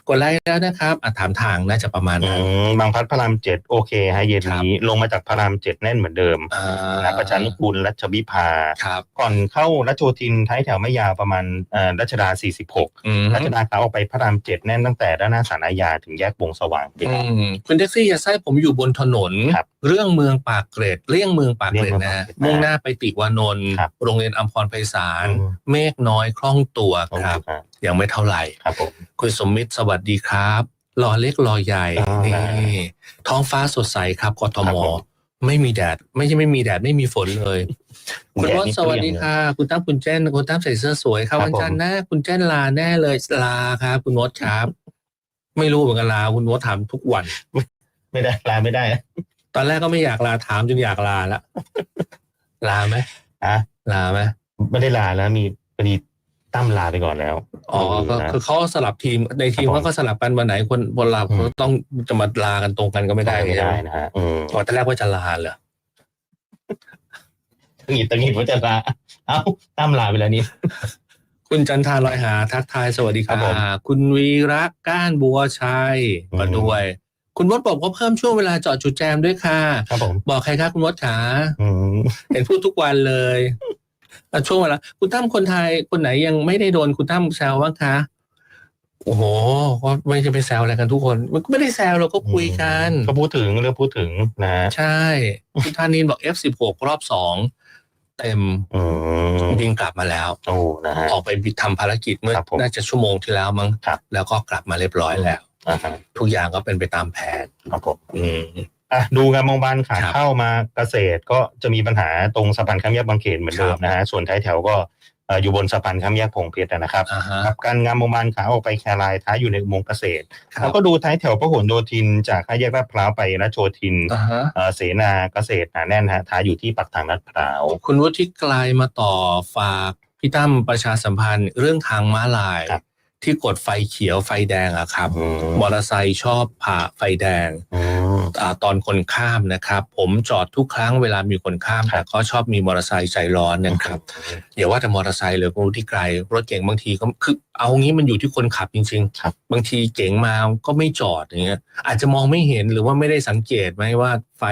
Speaker 2: กดไลค์แล้วนะครับอะถามทางน่าจะประมาณ
Speaker 1: อื
Speaker 2: นั้น
Speaker 1: มบางพัดพระรามเจ็ดโอเคฮะเย็นนี้ลงมาจากพระรามเจ็ดแน่นเหมือนเดิม
Speaker 2: อ่า
Speaker 1: นะประชานุกูลรัชวิภา
Speaker 2: ครับ
Speaker 1: ก่อนเข้ารัชโยธินท้ายแถวไม่ยาวประมาณเอ่อรัชดา 46
Speaker 2: อืม
Speaker 1: รัชดาขาออกไปพระรามเจ็ดแน่นตั้งแต่ด้านหน้าศาลอาญาถึงแยกวงสว่างไป
Speaker 2: อืมคุณแท็กซี่อย่าใส่ผมอยู่บนถนน
Speaker 1: ครับ
Speaker 2: เรื่องเมืองปากเกร็ดเลี่ยงเมืองปากเกร็ด
Speaker 1: เลี่ยงเมือง
Speaker 2: นะ
Speaker 1: ปากเกร็ด
Speaker 2: มุ่งหน้าไปติวานนท์
Speaker 1: ครับ
Speaker 2: โรงเรียนอัมพรไพศาล
Speaker 1: อืม
Speaker 2: เมฆน้อยคล่องตัวครับ
Speaker 1: ครับ
Speaker 2: ยังไม่เท่าไหร่
Speaker 1: ครับผม
Speaker 2: คุณสมมิตรสวัสดีครับรอเล็กรอใหญ่
Speaker 1: อ่า
Speaker 2: นี่ท้องฟ้าสดใสครับกท
Speaker 1: ครับ
Speaker 2: ม
Speaker 1: ผม
Speaker 2: ไม่มีแดด ไม่ใช่ไม่มีแดดไม่มีฝนเลย คุณ
Speaker 1: แดด
Speaker 2: วอ
Speaker 1: นี่
Speaker 2: สวัสดีค่ะ คุณตั้มคุณเจนคุณตั้มใส่เสื้อสวยครับ
Speaker 1: ครับ
Speaker 2: วันจันท
Speaker 1: ผม
Speaker 2: ร์หน้าคุณเจนลาแน่เลยลาครับ คุณวอสครับ ไม่รู้เหมือนกันลาคุณวอสถามทุกวัน
Speaker 1: ไม่ได้ลาไม่ได้นะ
Speaker 2: ต อนแรกก็ไม่อยากลาถามจนอยากลาละลาไหม
Speaker 1: อะ
Speaker 2: ลาไหม
Speaker 1: ไม่ได้ลาแล้วมีพอดีตั้มลาไปก่อนแล้ว
Speaker 2: อ๋อ ก็
Speaker 1: นะ
Speaker 2: คือเขาสลับทีมในทีม
Speaker 1: ครับผม
Speaker 2: เขาก็สลับกันวันไหนคนคนเรา
Speaker 1: อืม
Speaker 2: ก็ต้องจะมาลากันตรงกันก็ไม่ได้
Speaker 1: ไม่
Speaker 2: ใช่
Speaker 1: ได้
Speaker 2: ไหม
Speaker 1: นะฮะอืม
Speaker 2: อ๋อตอนแรกว่าจะลาเหรอ
Speaker 1: ตังหิดตังหิดว่าจะลา เอ้าตั้มลาไปแล้วนี่
Speaker 2: คุณจันทาลอยหา ทักทายสวัสดี
Speaker 1: ครับผม
Speaker 2: ค่ะคุณวีระก้านบัวชัย
Speaker 1: อืม
Speaker 2: มาด้วย คุณวดบอกว่าเพิ่มช่วงเวลาจอดจุดแจมด้วยค่ะ
Speaker 1: ครับผม
Speaker 2: บอกใครคะคุณวดขา
Speaker 1: อืม
Speaker 2: เห็นพูดทุกวันเลยอะช่วงเวลาคุณตั้มคนไทยคนไหนยังไม่ได้โดนคุณตั้มแซวบ้างคะโอ้โหก็ไม่จะไปแซวอะไรกันทุกคน มันก็ไม่ได้แซวเราก็คุยกัน
Speaker 1: ก็พูดถึงเรื่องพูดถึงนะฮะ
Speaker 2: ใช่คุณธานินบอก F16 รอบสองเต็ม
Speaker 1: อืม
Speaker 2: บินกลับมาแล้ว
Speaker 1: โอ้นะฮะ
Speaker 2: ออกไปบิดทำภารกิจเมื่อ
Speaker 1: ครับผม
Speaker 2: น่าจะชั่วโมงที่แล้วมั้ง
Speaker 1: ครับ
Speaker 2: แล้วก็กลับมาเรียบร้อยแล้ว
Speaker 1: ออ่าฮะ
Speaker 2: ทุกอย่างก็เป็นไปตามแผน
Speaker 1: ครับผม
Speaker 2: อืม
Speaker 1: อะดูงานมองบานขา
Speaker 2: ครับ
Speaker 1: เข้ามาเกษตรก็จะมีปัญหาตรงสะพานข้ามแยกบางเขนเหมือนเดิมนะฮะส่วนท้ายแถวก็เอ่ออยู่บนสะพานข้ามแยกพงเพชรนะครับ
Speaker 2: อ่าฮะ
Speaker 1: ครับการงานมองบานขาออกไปแครายท้ายอยู่ในอุโมงค์เกษตร
Speaker 2: ครั
Speaker 1: แล้
Speaker 2: บ
Speaker 1: วก็ดูท้ายแถวพหลโยธินจากห้าแยกลาดพร้าวไปนะโชทิน
Speaker 2: อ่าฮะ
Speaker 1: เอ่อเสนาเกษตรหนาแน่นฮะท้ายอยู่ที่ปากทางลาดพร้าว
Speaker 2: คุณวุฒิไกลมาต่อฝากพี่ตั้มประชาสัมพันธ์เรื่องทางม้าลาย
Speaker 1: ครับ
Speaker 2: ที่กดไฟเขียวไฟแดงอะครับ
Speaker 1: อืม
Speaker 2: มอเตอร์ไซค์ชอบผ่าไฟแดง
Speaker 1: อืม
Speaker 2: อาตอนคนข้ามนะครับ ผมจอดทุกครั้งเวลามีคนข้าม
Speaker 1: ครั
Speaker 2: แต่
Speaker 1: บ
Speaker 2: ก็ชอบมีมอเตอร์ไซค์ใจร้อนนะครับอย่าว่าแต่มอเตอร์ไซค์เลยคุณวุฒิไกล รถเก๋งบางทีก็คือเอางี้มันอยู่ที่คนขับจริง
Speaker 1: ครับ
Speaker 2: บางทีเก๋งมาก็ไม่จอดอย่างเงี้ยอาจจะมองไม่เห็นหรือว่าไม่ได้สังเกตไหมว่าไฟ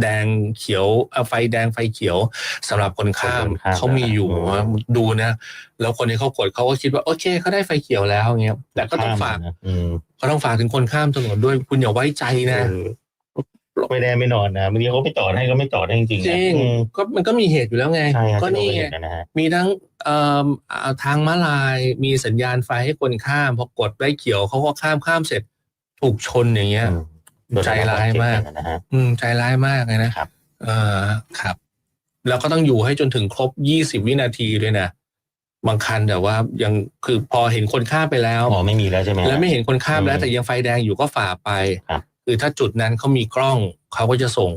Speaker 2: แดงเขียวเอ่อไฟแดงไฟเขียวสำหรับคนข้าม
Speaker 1: คนข้าม
Speaker 2: เขามีอยู่
Speaker 1: อืม
Speaker 2: ว่าดูนะ แล้วคนที่เขากดเขาก็คิดว่าโอเคเขาได้ไฟเขียวแล้วเงี้ยแต่ก็ต้องฝาก
Speaker 1: นะอืม
Speaker 2: ก็ต้องฝากถึงคนข้ามถนนด้วยคุณอย่าไว้ใจนะ
Speaker 1: เออไม่ได้ไม่นอนนะบางทีเขาไม่จอดให้ก็ไม่จอดให้จริงๆ
Speaker 2: จ
Speaker 1: นะ
Speaker 2: ริง
Speaker 1: อืม
Speaker 2: ก็มันก็มีเหตุอยู่แล้วไง
Speaker 1: ใช่ครับ
Speaker 2: ก็
Speaker 1: ที่
Speaker 2: นี่
Speaker 1: เรา
Speaker 2: ไง
Speaker 1: เห็นนะฮะ
Speaker 2: มีทั้งเอ่ออ่าทางม้าลายมีสัญญาณไฟให้คนข้ามพอกดไฟเขียวเขาก็ข้ามข้ามเสร็จถูกชนอย่างเงี้ย
Speaker 1: อืมโดน
Speaker 2: ใจร้ายมาก
Speaker 1: นะฮะ
Speaker 2: อืมใจร้ายมากเลยนะครับ เออครับ แล้วก็ต้องอยู่ให้จนถึงครบยี่สิบวินาทีด้วยนะบางคันแต่ว่ายังคือพอเห็นคนข้ามไปแล้ว
Speaker 1: อ๋อไม่มีแล้วใช่ไหมฮะ
Speaker 2: แล้วไม่เห็นคนข้ามแล้ว
Speaker 1: อืม
Speaker 2: แต่ยังไฟแดงอยู่ก็ฝ่าไป
Speaker 1: ครับ
Speaker 2: คือถ้าจุดนั้นเขามีกล้องเขาก็จะส่ง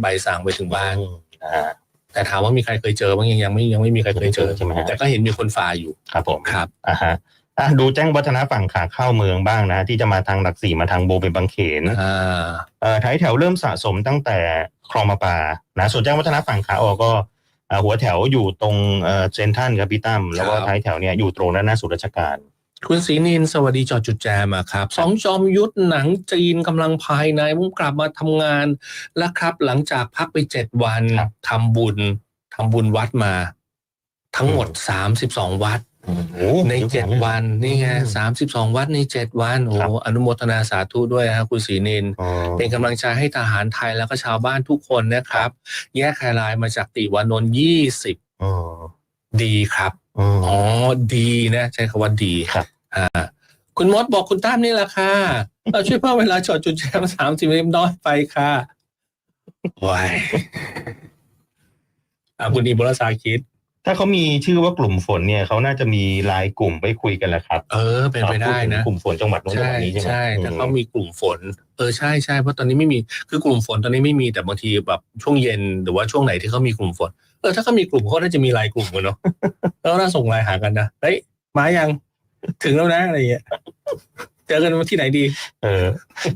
Speaker 2: ใบสั่งไปถึงบ้าน
Speaker 1: อืมนะฮะ
Speaker 2: แต่ถามว่ามีใครเคยเจอบ้างยังยังไม่ยังไม่มีใครเคยเจอ
Speaker 1: ใช่ไหมฮะ
Speaker 2: แต่ก็เห็นมีคนฝ่าอยู่
Speaker 1: ครับผม
Speaker 2: ครับ
Speaker 1: อ่าฮะ อะดูแจ้งวัฒนะฝั่งขาเข้าเมืองบ้างนะ ที่จะมาทางหลักสี่มาทางโบเป็นบางเขน
Speaker 2: อ่า
Speaker 1: เอ่อท้ายแถวเริ่มสะสมตั้งแต่คลองมาปานะส่วนแจ้งวัฒนะฝั่งขาออกก็เอ่อหัวแถวอยู่ตรงเอ่อเซนทรันครับพี่ตั้มแล้วก็ท้ายแถวเนี่ยอยู่ตรงด้านหน้าศูนย์ราชการ
Speaker 2: คุณศรีนินสวัสดีจอดจุดแจมอะครับสองจอมยุทธหนังจีนกำลังภายในมุ่งกลับมาทำงานแล้วครับ หลังจากพักไปเจ็ดวัน
Speaker 1: ครับ
Speaker 2: ทำบุญทำบุญวัดมา ทั้งหมดสามสิบสองวัด
Speaker 1: โอ้
Speaker 2: ในเจ็ดวันนี่ไง
Speaker 1: อืม
Speaker 2: สามสิบสองวัดในเจ็ดวันโอ้
Speaker 1: ครับ
Speaker 2: อนุโมทนาสาธุด้วยนะครับคุณศรีนิน
Speaker 1: อ๋อ
Speaker 2: เป็นกำลังใจให้ทหารไทยแล้วก็ชาวบ้านทุกคนนะครับ แยกไฮไลน์มาจากติวานนท์ยี่สิบ
Speaker 1: อ๋อ
Speaker 2: ดีครับ
Speaker 1: อ๋อ
Speaker 2: อ๋อดีนะ ใช้คำว่าดี
Speaker 1: ครับ
Speaker 2: อ่าคุณมดบอกคุณตั้มนี่แหละค่ะเราช่วยเพิ่มเวลาจอดจุดแจมสามสิบนาทีน้อยไปค่ะว้ายอ่าคุณอีบุรสาคิด
Speaker 1: ถ้าเขามีชื่อว่ากลุ่มฝนเนี่ยเขาน่าจะมีไลายกลุ่มไว้คุยกันแหละครับ
Speaker 2: เออ เป็นไปได้นะ
Speaker 1: กลุ่มฝนจังหวัดโน้นจังห
Speaker 2: ใช่
Speaker 1: วัดนี้ใช่ไหม
Speaker 2: ใช่แต่
Speaker 1: อืม
Speaker 2: เขามีกลุ่มฝน เออใช่ใช่เพราะตอนนี้ไม่มีคือกลุ่มฝนตอนนี้ไม่มีแต่บางทีแบบช่วงเย็นหรือว่าช่วงไหนที่เขามีกลุ่มฝน เออถ้าเขามีกลุ่มเขาน่าจะมีไลายกลุ่มกันเนาะแล้วน่าส่งไลน์หากันนะเฮ้ยมายังถึงแล้วนะอะไรอย่างเงี้ย เจอกันที่ไหนดี
Speaker 1: เออ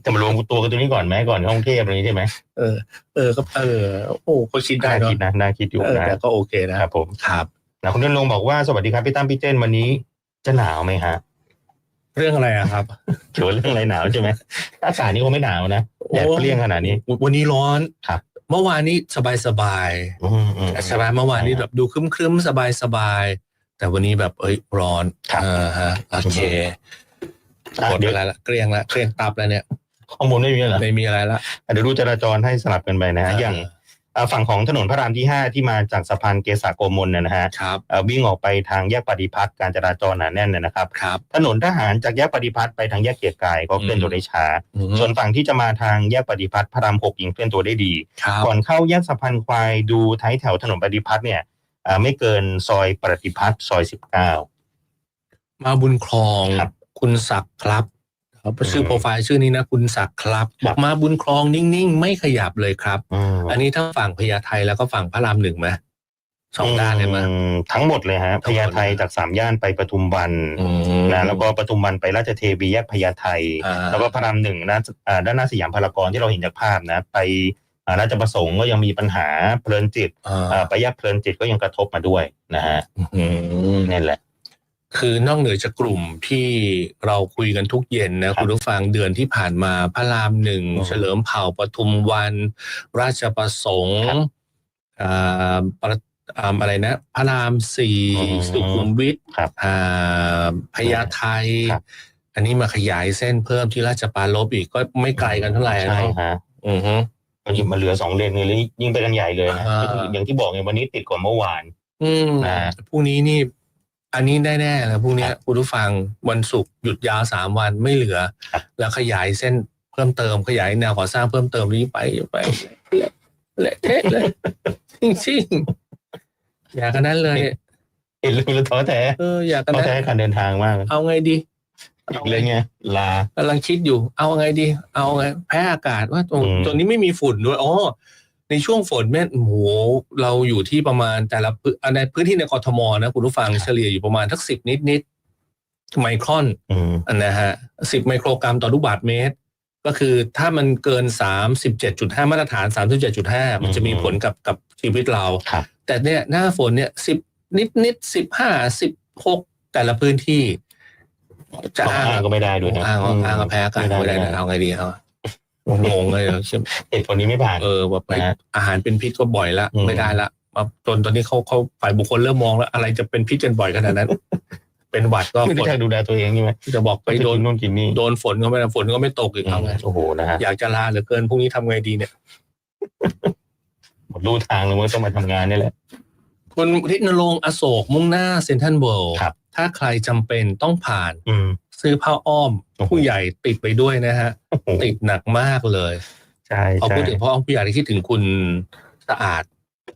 Speaker 1: จะมารวมตัวกันตรงนี้ก่อนไหมก่อนเข้ากรุงเทพอะไรนี้ใช่ไหม
Speaker 2: เออ เออก็เออ โอ้ก็คิดได้
Speaker 1: น่า
Speaker 2: เนาะ
Speaker 1: คิดนะน่าคิดอยู่
Speaker 2: เออ
Speaker 1: นะ
Speaker 2: แต่ก็โอเคนะ
Speaker 1: ค
Speaker 2: ค
Speaker 1: รั
Speaker 2: รับบ
Speaker 1: ผม
Speaker 2: ครับ
Speaker 1: นะคุณเดินลงบอกว่าสวัสดีครับพี่ตั้มพี่เจนวันนี้ จะหนาวไหมฮะ
Speaker 2: เรื่องอะไรอะครับ
Speaker 1: เกี่ยวกับเรื่องอะไรหนาวใช่ไหมอากาศนี่คงไม่หนาวนะแดดเปรี้ยงขนาดนี้
Speaker 2: โอ้วันนี้ร้อน
Speaker 1: ครับ
Speaker 2: เมื่อวานนี้สบายสบายๆ
Speaker 1: อืมอืม
Speaker 2: ใช่ไหมเมื่อวานนี้แบบดูครึ้มๆสบายสบายๆแต่วันนี้แบบเอ้ยร้อน
Speaker 1: ครับ
Speaker 2: อ่าฮะโอเค
Speaker 1: อะ
Speaker 2: หมด
Speaker 1: เดี๋ยว
Speaker 2: อะไรละเกลี้ยงละเกลี้ยงตับแล้วเนี่ย
Speaker 1: ข้อมูลไม่มีเหรอ
Speaker 2: ไม่มีอะไรละ
Speaker 1: อะเดี๋ยวดูจราจรให้สลับกันไปนะฮะอย่างอะฝั่งของถนนพระรามที่ห้าที่มาจากสะพานเกษาโกมลเนี่ยนะฮะ
Speaker 2: ครับ
Speaker 1: เอ่อวิ่งออกไปทางแยกปฏิพัฒน์การจราจรหนาแน่นเนี่ยนะครับ
Speaker 2: ครับ
Speaker 1: ถนนทหารจากแยกปฏิพัฒน์ไปทางแยกเกียรติกายก็เคลื่อนตัวได้ช้า
Speaker 2: อืม
Speaker 1: ส่วนฝั่งที่จะมาทางแยกปฏิพัฒน์พระรามหกยังเคลื่อนตัวได้ดี
Speaker 2: ครับ
Speaker 1: ก่อนเข้าแยกสะพานควายดูท้ายแถวถนนปฏิพัฒน์เนี่ยอ่าไม่เกินซอยปฏิพัฒน์ซอยสิบเก้า
Speaker 2: มาบุญคลอง
Speaker 1: ครับ
Speaker 2: คุณศักดิ์ครับเขาชื่อ
Speaker 1: ม
Speaker 2: โปรไฟล์ชื่อนี้นะคุณศักดิ์ครับ
Speaker 1: ครับ
Speaker 2: บอกมาบุญคลองนิ่งๆ ไม่ขยับเลยครับ
Speaker 1: อืม
Speaker 2: อันนี้ทั้งฝั่งพญาไทแล้วก็ฝั่งพระรามหนึ่งไหมสองด้านเลยมั้ย
Speaker 1: อืมทั้งหมดเลยฮะ
Speaker 2: ทั้
Speaker 1: พ
Speaker 2: งหมด
Speaker 1: ญาไทจากสามย่านไปปทุมวัน
Speaker 2: อืม
Speaker 1: นะแล้วก็ปทุมวันไปราชเทวีแยกพญาไท
Speaker 2: อ่า
Speaker 1: แล้วก็พระรามหนึ่งนะอ่าด้านหน้าสยามพารากอนที่เราเห็นจากภาพนะ ไปอ่าราชประสงค์ก็ยังมีปัญหาเพลินจิต
Speaker 2: อ่า
Speaker 1: อ่าไปแยกเพลินจิตก็ยังกระทบมาด้วยนะฮะ
Speaker 2: อืม
Speaker 1: นี่แหละ
Speaker 2: คือนอกเหนือจากกลุ่มที่เราคุยกันทุกเย็นนะคุณผู้ฟังเดือนที่ผ่านมาพระรามหนึ่ง
Speaker 1: อืม
Speaker 2: เฉลิมเผ่าปทุมวัน ราชประสงค์
Speaker 1: ครับ
Speaker 2: อ่าประอ่าอะไรนะ พระรามสี่
Speaker 1: อืม
Speaker 2: สุขุมวิท
Speaker 1: ครับ
Speaker 2: อ่าพญาไท
Speaker 1: ครับ
Speaker 2: อันนี้มาขยายเส้นเพิ่มที่ราชปรารลบอีกก็ไม่ไกลกันเท่าไหร่
Speaker 1: ใช่
Speaker 2: เนาะ
Speaker 1: ฮะ
Speaker 2: อือฮึ
Speaker 1: ก็ยิ่งมาเหลือสองเลนเลยแล้วยิ่งไปกันใหญ่เลยนะ
Speaker 2: อ่า
Speaker 1: อย่างที่บอกไงวันนี้ติดกว่าเมื่อวาน
Speaker 2: อืม
Speaker 1: นะ
Speaker 2: พรุ่งนี้นี่ อันนี้แน่ๆนะพรุ่งเนี้ยคุณผู้ฟังวันศุกร์หยุดยาวสามวันไม่เหลือ
Speaker 1: ครับ
Speaker 2: แล้วขยายเส้นเพิ่มเติมขยายแนวก่อสร้างเพิ่มเติมนี้ไปไปเละเละเทะเลยจริงๆอยากกันนั้นเลย
Speaker 1: เห็นเลยแล้วท้อแท้
Speaker 2: เอออยากกัน
Speaker 1: ท้อ
Speaker 2: นั้น
Speaker 1: แท้การเดินทางมาก
Speaker 2: เอาไงดี
Speaker 1: อีกเลยไงลา
Speaker 2: กำลังคิดอยู่ เอาไงดี เอาไงแพ้อากาศว่าตรง
Speaker 1: อืม
Speaker 2: ตรงนี้ไม่มีฝุ่นด้วยอ๋อ ในช่วงฝนเนี่ยโอ้โหเราอยู่ที่ประมาณแต่ละพื้นในพื้นที่ในกรทมนะคุณผู้ฟังเฉลี่ยอยู่ประมาณทักสิบนิดนิดๆไมครอน
Speaker 1: อืม
Speaker 2: อันนะฮะสิบไมโครกรัมต่อลูกบาศก์เมตร ก็คือถ้ามันเกินสามสิบเจ็ดจุดห้ามาตรฐานสามสิบเจ็ดจุดห้ามันจะมีผลกับกับชีวิตเรา
Speaker 1: ครับ
Speaker 2: แต่เนี่ยหน้าฝนเนี่ยสิบนิดนิดสิบห้าสิบหกแต่ละพื้นที่ จะ
Speaker 1: ต้อง
Speaker 2: อ้าง
Speaker 1: อ้างก็ไม่ได้ด้วยนะ
Speaker 2: อ้างว่าอ้างกับแพ้อากาศไม่ได้นะเอาไงดีเอา งงเลยใช่ไหม
Speaker 1: เหตุผลนี้ไม่ผ่าน
Speaker 2: เออแบบไป
Speaker 1: นะฮะ
Speaker 2: อาหารเป็นพิษก็บ่อยละ
Speaker 1: อืม
Speaker 2: ไม่ได้ละมาจนตอนนี้เขาเขาฝ่ายบุคคลเริ่มมองแล้ว อะไรจะเป็นพิษกันบ่อยขนาดนั้น เป็นหวัดก็
Speaker 1: ไม่
Speaker 2: ฝ
Speaker 1: ได้
Speaker 2: น
Speaker 1: ดูแลตัวเองใช่ไหม
Speaker 2: จะบอกไปโดน
Speaker 1: กินู่นกินนี่
Speaker 2: โดนฝนก็ไม่ได้ฝนก็ไม่ตกอีกเอาไง
Speaker 1: โอ้โหนะฮะ
Speaker 2: อยากจะลาเหลือเกินพรุ่งนี้ทำไงดีเนี่ย
Speaker 1: หมดรู้ทางเลยว่าต้องมาทำงานนี่แหละ
Speaker 2: คุณทิศนรงค์อโศกมุ่งหน้าเซนทันเวิลด์
Speaker 1: ครับ
Speaker 2: ถ้าใครจำเป็นต้องผ่าน
Speaker 1: อืม
Speaker 2: ซื้อผ้าอ้อม
Speaker 1: โอ้โห
Speaker 2: ผู้ใหญ่ติดไปด้วยนะฮะ
Speaker 1: โอ้โห
Speaker 2: ติดหนักมากเลย
Speaker 1: ใช่
Speaker 2: พอ
Speaker 1: ใช่
Speaker 2: พูดถึงพ่ออ้อมผู้ใหญ่ที่คิดถึงคุณสะอาด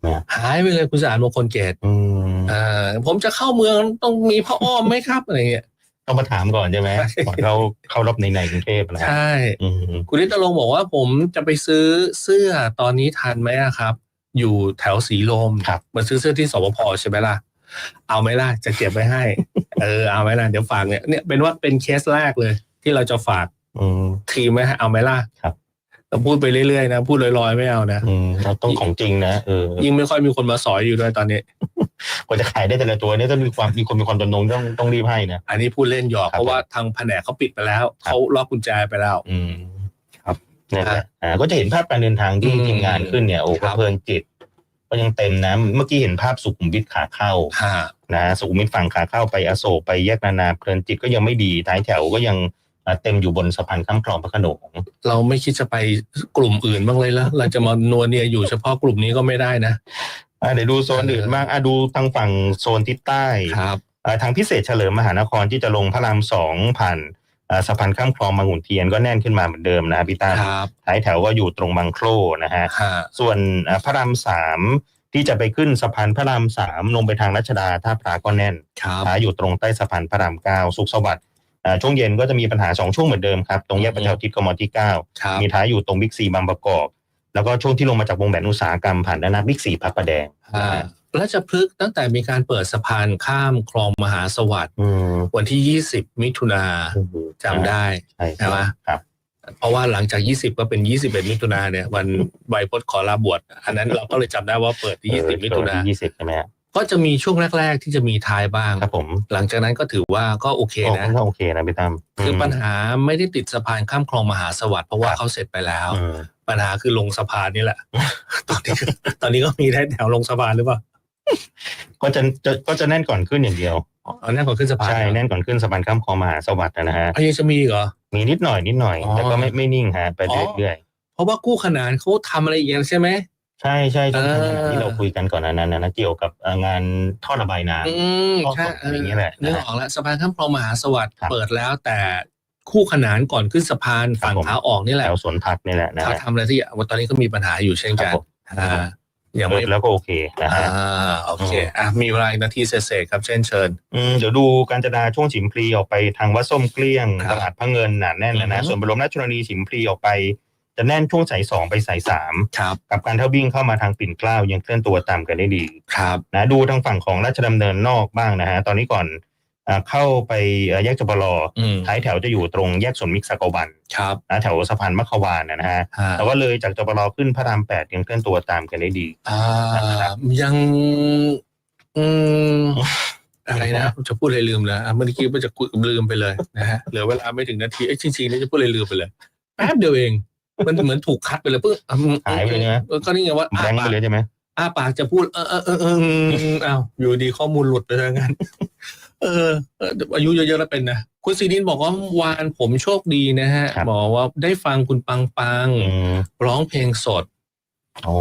Speaker 1: นะ
Speaker 2: หายไปเลยคุณสะอาดมงคลเกต
Speaker 1: อืม
Speaker 2: อ่าผมจะเข้าเมืองต้องมีผ้าอ้อมไหมครับอะไรเงี้ย
Speaker 1: ต้องมาถามก่อนใช่ไหม
Speaker 2: ใช่
Speaker 1: ก่อนเราเข้ารอบในในกรุงเทพนะ
Speaker 2: ใช่
Speaker 1: อืม
Speaker 2: คุณนิตรงค์บอกว่าผมจะไปซื้อเสื้อตอนนี้ทันไหมอะครับ อยู่แถวสีลม
Speaker 1: ครับ
Speaker 2: มาซื้อเสื้อที่สปพใช่ไหมล่ะ เอาไหมล่ะจะเก็บไว้ให้ เออเอาไหมล่ะเดี๋ยวฝากเนี่ยเนี่ยเป็นว่าเป็นเคสแรกเลย ที่เราจะฝาก
Speaker 1: อืม
Speaker 2: ทีมไว้ให้เอาไหมล่ะ
Speaker 1: ครับ
Speaker 2: แต่พูดไปเรื่อยๆนะพูดลอยๆไม่เอานะ
Speaker 1: อืมเราต้องของจริงนะเออ
Speaker 2: ยิ่งไม่ค่อยมีคนมาสอยอยู่ด้วยตอนนี้
Speaker 1: กว่าจะขายได้แต่ละตัวเนี่ยต้องมีความมีคนมีความจำนงต้องต้องรีบให้นะ
Speaker 2: อันนี้พูดเล่นหยอก
Speaker 1: ครับ
Speaker 2: เพราะว่าทางแผนกเขาปิดไปแล้วเขาล็อกกุญแจไปแล้ว
Speaker 1: อืมครับนี่นแหละอ่าก็จะเห็นภาพการเดินทางที่
Speaker 2: อืม
Speaker 1: ทีมงานขึ้นเนี่ยโอ้
Speaker 2: ครั
Speaker 1: ก็
Speaker 2: บ
Speaker 1: เพลินจิต ก็ยังเต็มนะเมื่อกี้เห็นภาพสุขุมวิทขาเข้า
Speaker 2: ฮะ
Speaker 1: นะสุขุมวิทฝั่งขาเข้าไปอโศกไปแยกนานาเพลินจิตก็ยังไม่ดีท้ายแถวก็ยังอ่าเต็มอยู่บนสะพานข้ามคลองพระโขนง
Speaker 2: เราไม่คิดจะไปกลุ่มอื่นบ้างเลยละเราจะมานัวเนียอยู่เฉพาะกลุ่มนี้ก็ไม่ได้นะ
Speaker 1: อ่าเดี๋ยวดูโซนอื่นบ้างอะดูทางฝั่งโซนทิศใต้
Speaker 2: ครับ
Speaker 1: อ่าทางพิเศษเฉลิมมหานครที่จะลงพระรามสองผ่านอ่าสะพานข้ามคลองบางขุนเทียนก็แน่นขึ้นมาเหมือนเดิมนะพี่ตา
Speaker 2: ครับ
Speaker 1: ท้ายแถวก็อยู่ตรงบางโครนะฮะ
Speaker 2: ฮะ
Speaker 1: ส่วนอ่าพระรามสาม ที่จะไปขึ้นสะพานพระรามสามลงไปทางรัชดาท่าพระก็แน่น
Speaker 2: ครับ
Speaker 1: ขาอยู่ตรงใต้สะพานพระรามเก้าสุขสวัสดิ์อ่าช่วงเย็นก็จะมีปัญหาสองช่วงเหมือนเดิมครับ ตรงแยกประชาธิปกมที่เก้า
Speaker 2: ครับ
Speaker 1: มีท้ายอยู่ตรงบิ๊กซีบางประกอบ แล้วก็ช่วงที่ลงมาจากวงแหวนอุตสาหกรรมผ่านด้านหน้าบิ๊กซีพระประแดง
Speaker 2: ฮะราชพฤกษ์ตั้งแต่มีการเปิดสะพานข้ามคลองมหาสวัสดิ์
Speaker 1: อืม
Speaker 2: วันที่ 20 มิถุนา
Speaker 1: โอ้โห
Speaker 2: จำได้
Speaker 1: ใช่
Speaker 2: ใช่ไหม
Speaker 1: ครับ
Speaker 2: เพราะว่าหลังจาก 20 ก็เป็น 21 มิถุนาเนี่ยวันใบพจน์ขอลาบวชอันนั้นเราก็เลยจำได้ว่าเปิดที่ 20 มิถุนา
Speaker 1: ยี่สิบใช่ไหมฮะ
Speaker 2: ก็จะมีช่วงแรก ๆ ที่จะมีทายบ้าง
Speaker 1: ครับผม
Speaker 2: หลังจากนั้นก็ถือว่าก็โอเค
Speaker 1: โอ้
Speaker 2: นะ
Speaker 1: ก็โอเคนะพี่ตั้ม
Speaker 2: คือปัญหาไม่ได้ติดสะพานข้ามคลองมหาสวัสดิ์เพราะว่า
Speaker 1: ครับ
Speaker 2: เขาเสร็จไปแล้ว
Speaker 1: อืม
Speaker 2: ปัญหาคือลงสะพานนี่แหละ ตอนนี้ตอนนี้ก็มีได้แถวลงสะพานหรือเปล่า
Speaker 1: ก็จะจะก็จะแน่นก่อนขึ้นอย่างเดียว
Speaker 2: อ๋อแน่นกว่าขึ้นสะพาน
Speaker 1: ใช่
Speaker 2: เหรอ
Speaker 1: แน่นก่อนขึ้นสะพานข้ามคลองมหาสวัสดิ์นะฮะ
Speaker 2: อะยังจะมีอีกเหรอ
Speaker 1: มีนิดหน่อยนิดหน่อย
Speaker 2: อ๋อ
Speaker 1: แต่ก็ไม่ไม่นิ่งฮะไป
Speaker 2: อ๋อ
Speaker 1: เรื่อย
Speaker 2: เพราะว่ากู้ขนานเขาทำอะไรอีกอย่างใช่ไหม
Speaker 1: ๆใช่ใช่ใช่
Speaker 2: เออ
Speaker 1: ที่เราคุยกันก่อนหนานั้นนะนะเกี่ยวกับเอ่องานท่อระบายน้
Speaker 2: อืม
Speaker 1: ก็
Speaker 2: ใช่
Speaker 1: อะไรอย่างเงี้ยแหละ
Speaker 2: นึกออกแล้วสะพานข้ามคลองมหาสวัสดิ์
Speaker 1: ครับ
Speaker 2: เปิดแล้วแต่คู่ขนานก่อนขึ้นสะพานฝั่ง
Speaker 1: ครับผม
Speaker 2: ขาออกนี่ำแห
Speaker 1: แถ
Speaker 2: ละ
Speaker 1: วสวนผักนี่แหละนะ
Speaker 2: เขา
Speaker 1: ฮะ
Speaker 2: ทำอะไรที่วันตอนนี้ก็มีปัญหาอยู่เช่น
Speaker 1: ครั
Speaker 2: กับน
Speaker 1: ผม
Speaker 2: อ่า ยัง
Speaker 1: เปิ
Speaker 2: ไม่
Speaker 1: ดแล้วก็โอเคนะ
Speaker 2: อ่า
Speaker 1: ฮะ
Speaker 2: โอเค อะมีเวลาอีกนาทีเศษๆครับเช่นเชิญ
Speaker 1: อืมเดี๋ยวดูการจนาช่วงฉิมพลีออกไปทางวัดส้มเกลี้ยง
Speaker 2: ครับ
Speaker 1: ตลาดพระเงินหนาแน่นนะ
Speaker 2: อื
Speaker 1: นะ
Speaker 2: อฮึ
Speaker 1: ส่วนบรมราชชนนีฉิมพลีออกไปจะแน่นช่วงสายสองไปสายสาม
Speaker 2: ครับ
Speaker 1: กับการเท่าวิ่งเข้ามาทางปิ่นเกล้ายังเคลื่อนตัวตามกันได้ดี
Speaker 2: ครับ
Speaker 1: นะดูทางฝั่งของราชดำเนินนอกบ้างนะฮะตอนนี้ก่อนอ่า เข้าไปเอ่อแยกจบลอ
Speaker 2: อืม
Speaker 1: ท้ายแถวจะอยู่ตรงแยกสวนมิกซากวัน
Speaker 2: ครับ
Speaker 1: นะแถวสะพานมัคควานนะฮะ
Speaker 2: ฮะ
Speaker 1: แต่ว่าเลยจากจบลอขึ้นพระรามแปดยังเคลื่อนตัวตามกันได้ดี
Speaker 2: อ่ายังอืมอะไรนะจะพูดอะไรลืมเลยอะเมื่อกี้ว่าจะคุยลืมไปเลยนะฮะเหลือเวลาไม่ถึงนาทีเอ้ยจริงๆแล้วจะพูดอะไรลืมไปเลยแป๊บเดียวเอง มันเหมือนถูกคัดไปเลยปึ๊บอืม
Speaker 1: หายไปเลยนะ
Speaker 2: ออก็นี่ไงว่า
Speaker 1: แบงค์ไปเลยใช่ไหม
Speaker 2: อ้าปากจะพูดเออเออเออเอออ้าวอยู่ดีข้อมูลหลุดไปซะงั้น เออเอออายุเยอะๆแล้วเป็นนะคุณซีนินบอกว่าวานผมโชคดีนะฮะ
Speaker 1: ครับ
Speaker 2: บอกว่าได้ฟังคุณปังปัง
Speaker 1: อืม
Speaker 2: ร้องเพลงสด
Speaker 1: โอ้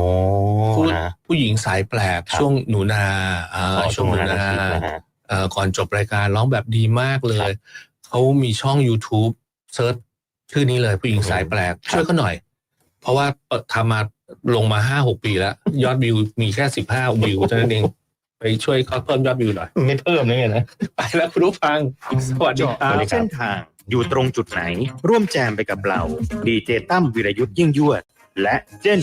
Speaker 2: พูด
Speaker 1: นะ
Speaker 2: ผู้หญิงสายแปลก
Speaker 1: ครับ
Speaker 2: ช่วงหนูนาอ่า
Speaker 1: อ๋อ
Speaker 2: ช่วงหนูนา
Speaker 1: นะฮะ
Speaker 2: เอเอ่อก่อนจบรายการร้องแบบดีมากเลย เขามีช่อง YouTube เซิร์ชชื่อนี้เลยผู้หญิงสายแปลกช่วยเขาหน่อย เพราะว่าเปิดทำมาลงมาห้าหกปีแล้ว ยอดวิวมีแค่สิบห้าวิวเท่านั้นเอง ไปช่วยเขาเพิ่มยอดวิวหน่อย
Speaker 3: ไม่เพิ่มเลยไงนะ
Speaker 2: ไปแล้วคุณผู้ฟังสวัสดีครับ
Speaker 1: เส้นทางอยู่ตรงจุดไหน ร่วมแจมไปกับเราดีเจตั้มวิรยุทธ์ยิ่งยวด และเจน